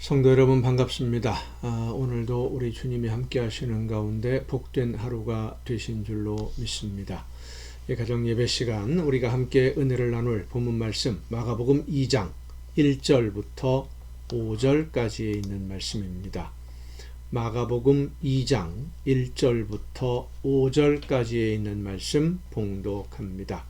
성도 여러분 반갑습니다. 아, 오늘도 우리 주님이 함께 하시는 가운데 복된 하루가 되신 줄로 믿습니다. 예, 가정 예배 시간 우리가 함께 은혜를 나눌 본문 말씀 마가복음 2장 1절부터 5절까지에 있는 말씀입니다. 마가복음 2장 1절부터 5절까지에 있는 말씀 봉독합니다.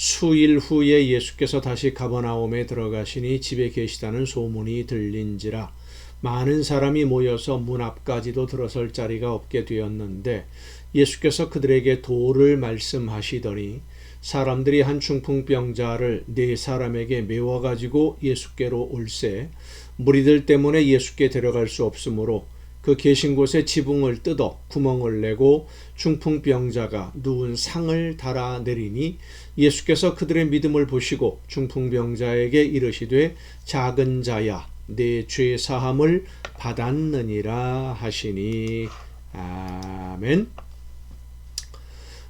수일 후에 예수께서 다시 가버나움에 들어가시니 집에 계시다는 소문이 들린지라. 많은 사람이 모여서 문 앞까지도 들어설 자리가 없게 되었는데 예수께서 그들에게 도를 말씀하시더니 사람들이 한 중풍병자를 네 사람에게 메워 가지고 예수께로 올세. 무리들 때문에 예수께 데려갈 수 없으므로 그 계신 곳에 지붕을 뜯어 구멍을 내고 중풍병자가 누운 상을 달아 내리니 예수께서 그들의 믿음을 보시고 중풍병자에게 이르시되 작은 자야 내 죄 사함을 받았느니라 하시니 아멘.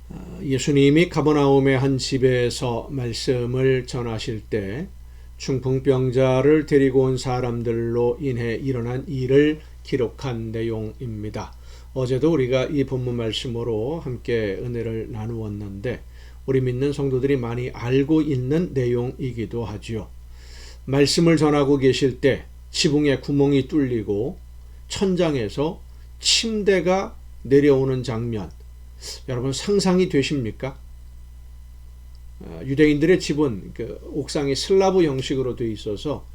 어, 예수님이 가버나움의 한 집에서 말씀을 전하실 때 중풍병자를 데리고 온 사람들로 인해 일어난 일을 기록한 내용입니다. 어제도 우리가 이 본문 말씀으로 함께 은혜를 나누었는데 우리 믿는 성도들이 많이 알고 있는 내용이기도 하지요. 말씀을 전하고 계실 때 지붕에 구멍이 뚫리고 천장에서 침대가 내려오는 장면 여러분 상상이 되십니까? 어, 유대인들의 집은 그 옥상이 슬라브 형식으로 되어 있어서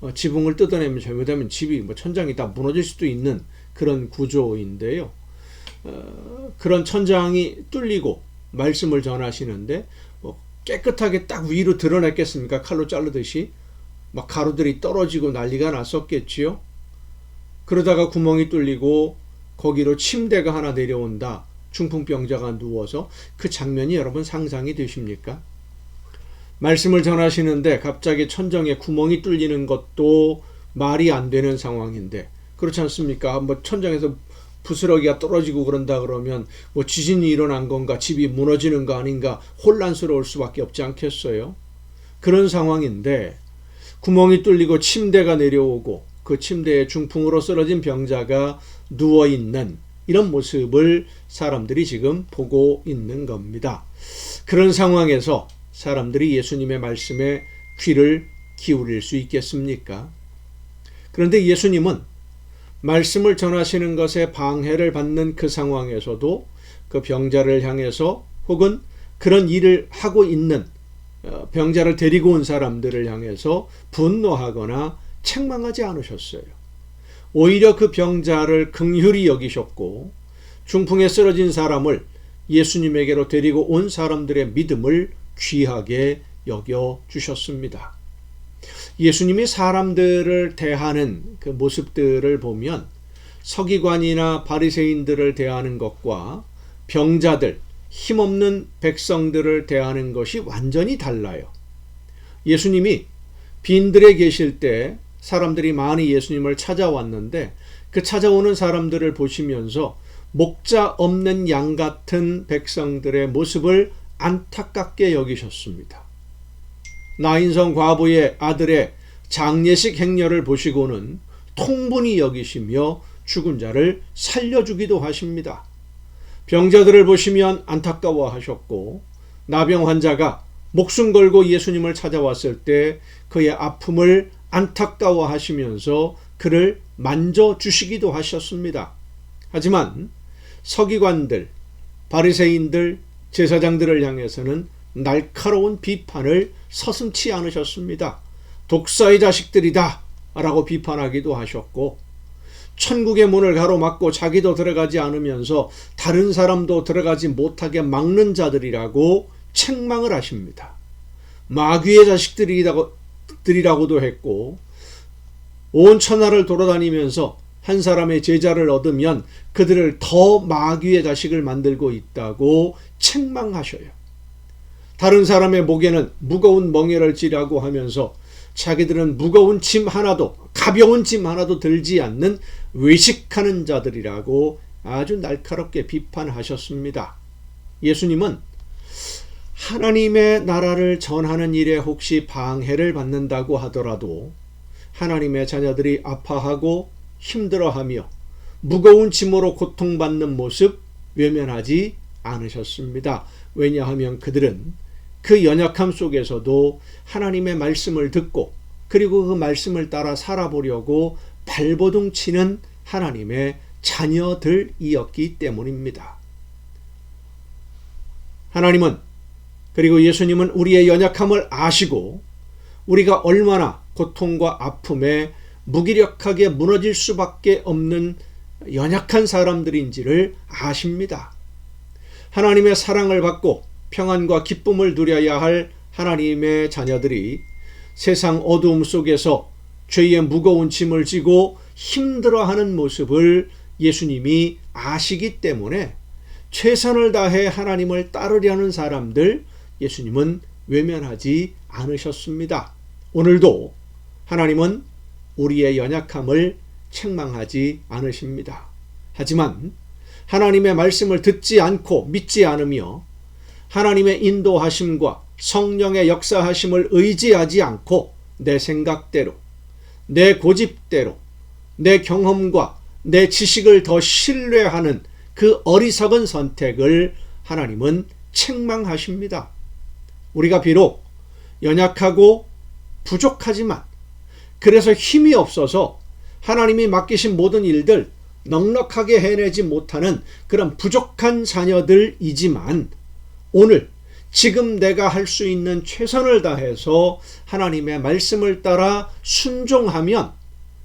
어, 지붕을 뜯어내면 잘못하면 집이 뭐 천장이 다 무너질 수도 있는 그런 구조인데요. 어, 그런 천장이 뚫리고 말씀을 전하시는데 뭐 깨끗하게 딱 위로 드러냈겠습니까? 칼로 자르듯이 막 가루들이 떨어지고 난리가 났었겠지요. 그러다가 구멍이 뚫리고 거기로 침대가 하나 내려온다. 중풍병자가 누워서 그 장면이 여러분 상상이 되십니까? 말씀을 전하시는데 갑자기 천정에 구멍이 뚫리는 것도 말이 안 되는 상황인데 그렇지 않습니까? 뭐 천장에서 부스러기가 떨어지고 그런다 그러면 뭐 지진이 일어난 건가 집이 무너지는 거 아닌가 혼란스러울 수밖에 없지 않겠어요? 그런 상황인데 구멍이 뚫리고 침대가 내려오고 그 침대에 중풍으로 쓰러진 병자가 누워 있는 이런 모습을 사람들이 지금 보고 있는 겁니다. 그런 상황에서 사람들이 예수님의 말씀에 귀를 기울일 수 있겠습니까? 그런데 예수님은 말씀을 전하시는 것에 방해를 받는 그 상황에서도 그 병자를 향해서 혹은 그런 일을 하고 있는 어, 병자를 데리고 온 사람들을 향해서 분노하거나 책망하지 않으셨어요. 오히려 그 병자를 긍휼히 여기셨고 중풍에 쓰러진 사람을 예수님에게로 데리고 온 사람들의 믿음을 귀하게 여겨 주셨습니다. 예수님이 사람들을 대하는 그 모습들을 보면 서기관이나 바리새인들을 대하는 것과 병자들, 힘없는 백성들을 대하는 것이 완전히 달라요. 예수님이 빈들에 계실 때 사람들이 많이 예수님을 찾아왔는데 그 찾아오는 사람들을 보시면서 목자 없는 양 같은 백성들의 모습을 안타깝게 여기셨습니다. 나인성 과부의 아들의 장례식 행렬을 보시고는 통분히 여기시며 죽은 자를 살려주기도 하십니다. 병자들을 보시면 안타까워 하셨고, 나병 환자가 목숨 걸고 예수님을 찾아왔을 때 그의 아픔을 안타까워 하시면서 그를 만져주시기도 하셨습니다. 하지만 서기관들, 바리새인들, 제사장들을 향해서는 날카로운 비판을 서슴치 않으셨습니다. 독사의 자식들이다 라고 비판하기도 하셨고 천국의 문을 가로막고 자기도 들어가지 않으면서 다른 사람도 들어가지 못하게 막는 자들이라고 책망을 하십니다. 마귀의 자식들이라고도 했고 온 천하를 돌아다니면서 한 사람의 제자를 얻으면 그들을 더 마귀의 자식을 만들고 있다고 책망하셔요. 다른 사람의 목에는 무거운 멍에를 지라고 하면서 자기들은 무거운 짐 하나도 가벼운 짐 하나도 들지 않는 외식하는 자들이라고 아주 날카롭게 비판하셨습니다. 예수님은 하나님의 나라를 전하는 일에 혹시 방해를 받는다고 하더라도 하나님의 자녀들이 아파하고 힘들어하며 무거운 짐으로 고통받는 모습 외면하지 않으셨습니다. 왜냐하면 그들은 그 연약함 속에서도 하나님의 말씀을 듣고 그리고 그 말씀을 따라 살아보려고 발버둥 치는 하나님의 자녀들이었기 때문입니다. 하나님은 그리고 예수님은 우리의 연약함을 아시고 우리가 얼마나 고통과 아픔에 무기력하게 무너질 수밖에 없는 연약한 사람들인지를 아십니다. 하나님의 사랑을 받고 평안과 기쁨을 누려야 할 하나님의 자녀들이 세상 어두움 속에서 죄의 무거운 짐을 지고 힘들어하는 모습을 예수님이 아시기 때문에 최선을 다해 하나님을 따르려는 사람들 예수님은 외면하지 않으셨습니다. 오늘도 하나님은 우리의 연약함을 책망하지 않으십니다. 하지만 하나님의 말씀을 듣지 않고 믿지 않으며 하나님의 인도하심과 성령의 역사하심을 의지하지 않고 내 생각대로, 내 고집대로, 내 경험과 내 지식을 더 신뢰하는 그 어리석은 선택을 하나님은 책망하십니다. 우리가 비록 연약하고 부족하지만 그래서 힘이 없어서 하나님이 맡기신 모든 일들 넉넉하게 해내지 못하는 그런 부족한 자녀들이지만 오늘 지금 내가 할 수 있는 최선을 다해서 하나님의 말씀을 따라 순종하면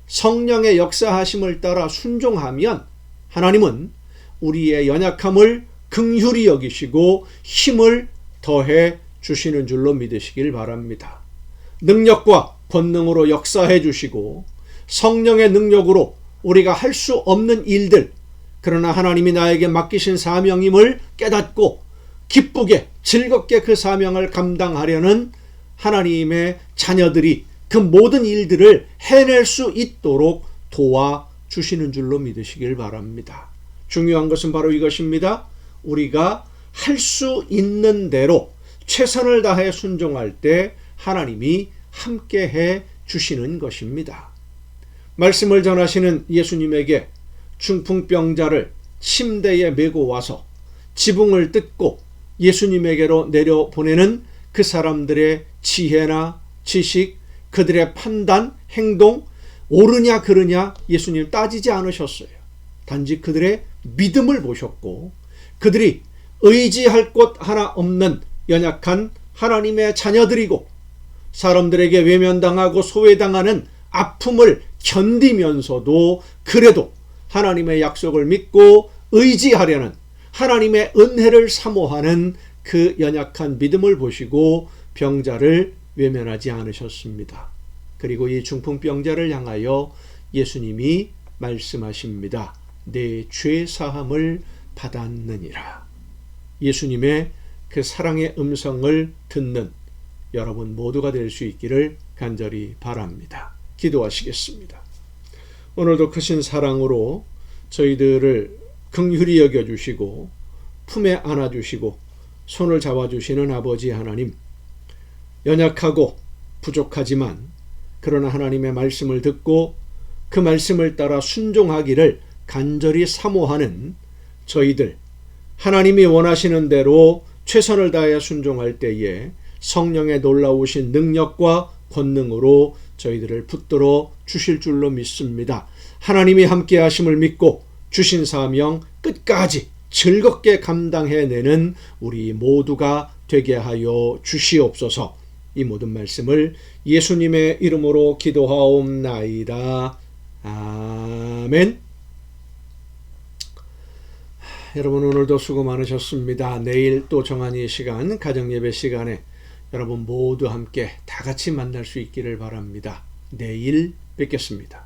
성령의 역사하심을 따라 순종하면 하나님은 우리의 연약함을 긍휼히 여기시고 힘을 더해 주시는 줄로 믿으시길 바랍니다. 능력과 권능으로 역사해 주시고 성령의 능력으로 우리가 할 수 없는 일들 그러나 하나님이 나에게 맡기신 사명임을 깨닫고 기쁘게 즐겁게 그 사명을 감당하려는 하나님의 자녀들이 그 모든 일들을 해낼 수 있도록 도와 주시는 줄로 믿으시길 바랍니다. 중요한 것은 바로 이것입니다. 우리가 할 수 있는 대로 최선을 다해 순종할 때 하나님이 함께 해 주시는 것입니다. 말씀을 전하시는 예수님에게 중풍병자를 침대에 메고 와서 지붕을 뜯고 예수님에게로 내려 보내는 그 사람들의 지혜나 지식, 그들의 판단, 행동, 옳으냐 그르냐 예수님 따지지 않으셨어요. 단지 그들의 믿음을 보셨고 그들이 의지할 곳 하나 없는 연약한 하나님의 자녀들이고 사람들에게 외면당하고 소외당하는 아픔을 견디면서도 그래도 하나님의 약속을 믿고 의지하려는 하나님의 은혜를 사모하는 그 연약한 믿음을 보시고 병자를 외면하지 않으셨습니다. 그리고 이 중풍병자를 향하여 예수님이 말씀하십니다. 내 죄 사함을 받았느니라. 예수님의 그 사랑의 음성을 듣는 여러분 모두가 될 수 있기를 간절히 바랍니다. 기도하시겠습니다. 오늘도 크신 사랑으로 저희들을 긍휼히 여겨 주시고 품에 안아 주시고 손을 잡아 주시는 아버지 하나님 연약하고 부족하지만 그러나 하나님의 말씀을 듣고 그 말씀을 따라 순종하기를 간절히 사모하는 저희들 하나님이 원하시는 대로 최선을 다해 순종할 때에 성령의 놀라우신 능력과 권능으로 저희들을 붙들어 주실 줄로 믿습니다. 하나님이 함께 하심을 믿고 주신 사명 끝까지 즐겁게 감당해내는 우리 모두가 되게 하여 주시옵소서. 이 모든 말씀을 예수님의 이름으로 기도하옵나이다. 아멘. 여러분 오늘도 수고 많으셨습니다. 내일 또 정한 이 시간 가정 예배 시간에 여러분 모두 함께 다 같이 만날 수 있기를 바랍니다. 내일 뵙겠습니다.